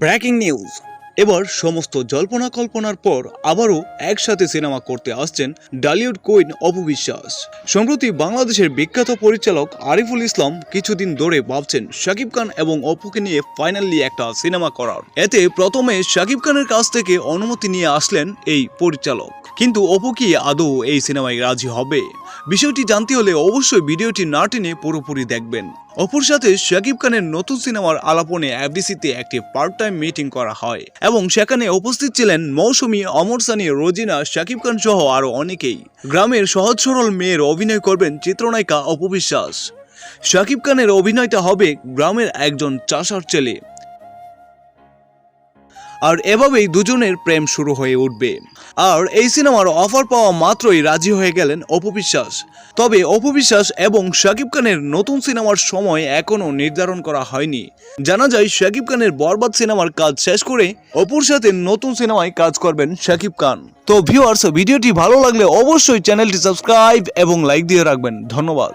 Breaking news. এবার সমস্ত জল্পনা কল্পনার পর আবারও একসাথে সিনেমা করতে আসছেন ডালিউড কুইন অপু বিশ্বাস। সম্প্রতি বাংলাদেশের বিখ্যাত পরিচালক আরিফুল ইসলাম কিছুদিন ধরে ভাবছেন শাকিব খান এবং অপুকে নিয়ে ফাইনালি একটা সিনেমা করার। এতে প্রথমে শাকিব খানের কাছ থেকে অনুমতি নিয়ে আসলেন এই পরিচালক। কিন্তু অপু কি আদৌ এই সিনেমায় রাজি হবে? বিষয়টি জানতে হলে অবশ্যই ভিডিওটি না টেনে পুরোপুরি দেখবেন। অপর সাথে শাকিব খানের নতুন সিনেমার আলাপনে এফডিসিতে একটি পার্ট টাইম মিটিং করা হয় এবং সেখানে উপস্থিত ছিলেন মৌসুমী, অমর সানি, রোজিনা, শাকিব খান সহ আরও অনেকেই। গ্রামের সহজ সরল মেয়ের অভিনয় করবেন চিত্রনায়িকা অপবিশ্বাস শাকিব খানের অভিনয়টা হবে গ্রামের একজন চাষার ছেলে। আর এভাবেই দুজনের প্রেম শুরু হয়ে উঠবে। আর এই সিনেমার অফার পাওয়া মাত্রই রাজি হয়ে গেলেন অপু বিশ্বাস। তবে অপু বিশ্বাস এবং শাকিব খানের নতুন সিনেমার সময় এখনও নির্ধারণ করা হয়নি। জানা যায়, শাকিব খানের বরবাদ সিনেমার কাজ শেষ করে অপুর সাথে নতুন সিনেমায় কাজ করবেন শাকিব খান। তো ভিউয়ার্স ভিডিওটি ভালো লাগলে অবশ্যই চ্যানেলটি সাবস্ক্রাইব এবং লাইক দিয়ে রাখবেন। ধন্যবাদ।